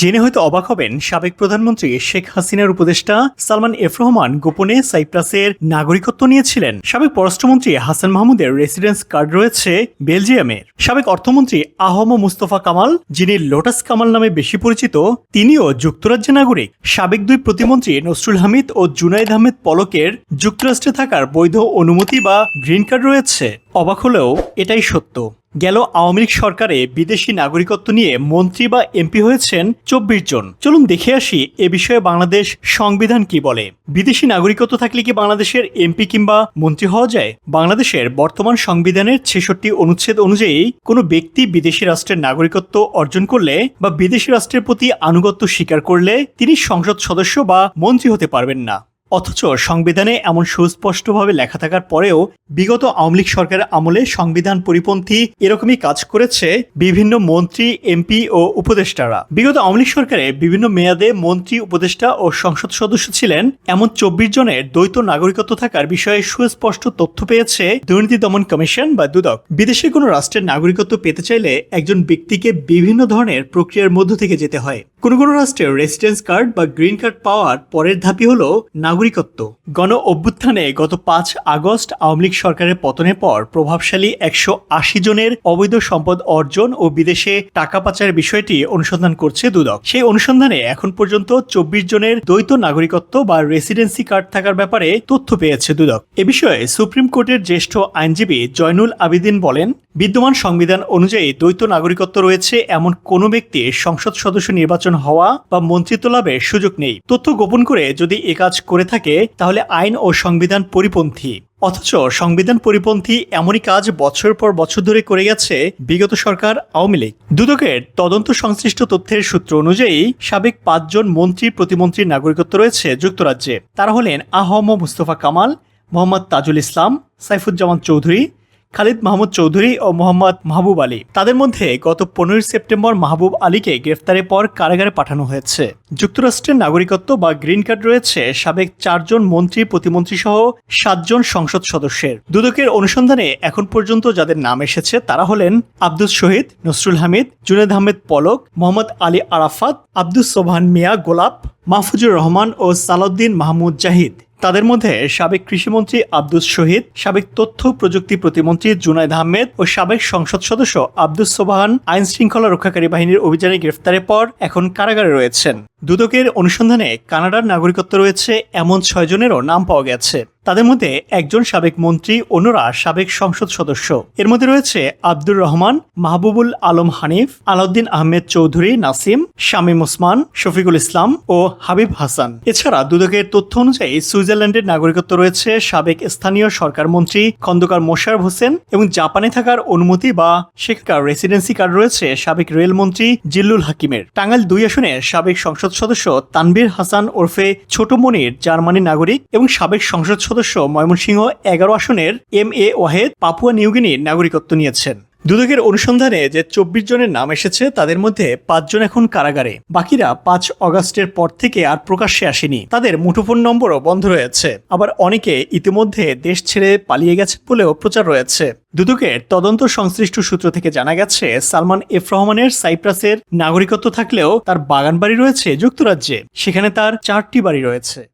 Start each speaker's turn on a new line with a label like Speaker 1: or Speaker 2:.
Speaker 1: জেনে হয়তো অবাক হবেন, সাবেক প্রধানমন্ত্রী শেখ হাসিনার উপদেষ্টা সালমান এফ রহমান গোপনে সাইপ্রাসের নাগরিকত্ব নিয়েছিলেন। সাবেক পররাষ্ট্রমন্ত্রী হাসান মাহমুদের রেসিডেন্স কার্ড রয়েছে বেলজিয়ামের। সাবেক অর্থমন্ত্রী আহম মুস্তফা কামাল, যিনি লোটাস কামাল নামে বেশি পরিচিত, তিনিও যুক্তরাজ্যের নাগরিক। সাবেক দুই প্রতিমন্ত্রী নসরুল হামিদ ও জুনাইদ আহমেদ পলকের যুক্তরাষ্ট্রে থাকার বৈধ অনুমতি বা গ্রিন কার্ড রয়েছে। অবাক হলেও এটাই সত্য। গেল আওয়ামী লীগ সরকারে বিদেশি নাগরিকত্ব নিয়ে মন্ত্রী বা এমপি হয়েছেন চব্বিশ জন। চলুন দেখে আসি এ বিষয়ে বাংলাদেশ সংবিধান কি বলে। বিদেশি নাগরিকত্ব থাকলে কি বাংলাদেশের এমপি কিংবা মন্ত্রী হওয়া যায়? বাংলাদেশের বর্তমান সংবিধানের ছেষট্টি অনুচ্ছেদ অনুযায়ী কোনো ব্যক্তি বিদেশি রাষ্ট্রের নাগরিকত্ব অর্জন করলে বা বিদেশি রাষ্ট্রের প্রতি আনুগত্য স্বীকার করলে তিনি সংসদ সদস্য বা মন্ত্রী হতে পারবেন না। অথচ সংবিধানে এমন সুস্পষ্টভাবে লেখা থাকার পরেও বিগত আওয়ামী লীগ সরকারের আমলে সংবিধান পরিপন্থী এরকমই কাজ করেছে বিভিন্ন মন্ত্রী, এমপি ও উপদেষ্টারা। বিগত আওয়ামী লীগ সরকারে বিভিন্ন মেয়াদে মন্ত্রী, উপদেষ্টা ও সংসদ সদস্য ছিলেন। এমন চব্বিশ জনের দ্বৈত নাগরিকত্ব থাকার বিষয়ে সুস্পষ্ট তথ্য পেয়েছে দুর্নীতি দমন কমিশন বা দুদক। বিদেশে কোনো রাষ্ট্রের নাগরিকত্ব পেতে চাইলে একজন ব্যক্তিকে বিভিন্ন ধরনের প্রক্রিয়ার মধ্য থেকে যেতে হয়। কোনো কোনো রাষ্ট্রের রেসিডেন্স কার্ড বা গ্রিন কার্ড পাওয়ার পরের ধাপই হলো নাগরিকত্ব। গণ অভ্যুত্থানে গত পাঁচ আগস্ট আওয়ামী লীগ সরকারের পতনের পর প্রভাবশালী একশো আশি জনের অবৈধ সম্পদ অর্জন ও বিদেশে টাকা পাচারের বিষয়টি অনুসন্ধান করছে দুদক। সেই অনুসন্ধানে এখন পর্যন্ত চব্বিশ জনের দ্বৈত নাগরিকত্ব বা রেসিডেন্সি কার্ড থাকার ব্যাপারে তথ্য পেয়েছে দুদক। এ বিষয়ে সুপ্রিম কোর্টের জ্যেষ্ঠ আইনজীবী জয়নুল আবিদিন বলেন, বিদ্যমান সংবিধান অনুযায়ী দ্বৈত নাগরিকত্ব রয়েছে এমন কোনো ব্যক্তি সংসদ সদস্য নির্বাচন হওয়া বা মন্ত্রিত্ব লাভের সুযোগ নেই। তথ্য গোপন করে যদি এ কাজ করে থাকে, তাহলে আইন ও সংবিধান পরিপন্থী। অথচ সংবিধান পরিপন্থী এমনই কাজ বছর পর বছর ধরে করে গেছে বিগত সরকার আওয়ামী লীগ। দুদকের তদন্ত সংশ্লিষ্ট তথ্যের সূত্র অনুযায়ী, সাবেক পাঁচজন মন্ত্রী প্রতিমন্ত্রীর নাগরিকত্ব রয়েছে যুক্তরাজ্যে। তারা হলেন আহম মুস্তফা কামাল, মোহাম্মদ তাজুল ইসলাম, সাইফুজ্জামান চৌধুরী খালিদ মাহমুদ চৌধুরী ও মোহাম্মদ মাহবুব আলী। তাদের মধ্যে গত পনেরোই সেপ্টেম্বর মাহবুব আলীকে গ্রেফতারের পর কারাগারে পাঠানো হয়েছে। যুক্তরাষ্ট্রের নাগরিকত্ব বা গ্রিন কার্ড রয়েছে সাবেক চারজন মন্ত্রী, প্রতিমন্ত্রী সহ সাতজন সংসদ সদস্যের। দুদকের অনুসন্ধানে এখন পর্যন্ত যাদের নাম এসেছে তারা হলেন আব্দুল শহীদ, নসরুল হামিদ, জুনেদ আহমেদ পলক, মোহাম্মদ আলী আরাফাত, আব্দুস সোবহান মিয়া গোলাপ, মাহফুজুর রহমান ও সালাউদ্দিন মাহমুদ জাহিদ। তাদের মধ্যে সাবেক কৃষিমন্ত্রী আব্দুস শহীদ, সাবেক তথ্য প্রযুক্তি প্রতিমন্ত্রী জুনাইদ আহমেদ ও সাবেক সংসদ সদস্য আব্দুস সোবাহান আইন শৃঙ্খলা রক্ষাকারী বাহিনীর অভিযানে গ্রেফতারের পর এখন কারাগারে রয়েছেন। দুদকের অনুসন্ধানে কানাডার নাগরিকত্ব রয়েছে এমন ছয়জনেরও নাম পাওয়া গেছে। তাদের মধ্যে একজন সাবেক মন্ত্রী, অন্যরা সাবেক সংসদ সদস্য। এর মধ্যে রয়েছে আব্দুর রহমান, মাহবুবুল আলম হানিফ, আলাউদ্দিন আহমেদ চৌধুরী নাসিম, শামীম ওসমান, শফিকুল ইসলাম ও হাবিব হাসান। এছাড়া দুদকের তথ্য অনুযায়ী সুইজারল্যান্ডের নাগরিকত্ব রয়েছে সাবেক স্থানীয় সরকার মন্ত্রী খন্দকার মোশারফ হোসেন এবং জাপানে থাকার অনুমতি বা সেখানকার রেসিডেন্সি কার্ড রয়েছে সাবেক রেলমন্ত্রী জিল্লুল হাকিমের। টাঙ্গাইল দুই আসনে সাবেক সংসদ সদস্য তানভীর হাসান ওরফে ছোট মনির, জার্মানি নাগরিক এবং সাবেক সংসদ সদস্য ময়মনসিংহ এগারো আসনের এম এ ওয়াহেদ পাপুয়া নিউগিনির নাগরিকত্ব নিয়েছেন। দুদকের অনুসন্ধানে যে চব্বিশ জনের নাম এসেছে, তাদের মধ্যে পাঁচজন এখন কারাগারে। বাকিরা পাঁচ অগাস্টের পর থেকে আর প্রকাশ্যে আসেনি। তাদের মুঠোফোন নম্বরও বন্ধ রয়েছে। আবার অনেকে ইতিমধ্যে দেশ ছেড়ে পালিয়ে গেছে বলেও প্রচার রয়েছে। দুদকের তদন্ত সংশ্লিষ্ট সূত্র থেকে জানা গেছে, সালমান এফ রহমানের সাইপ্রাসের নাগরিকত্ব থাকলেও তার বাগান বাড়ি রয়েছে যুক্তরাজ্যে। সেখানে তার চারটি বাড়ি রয়েছে।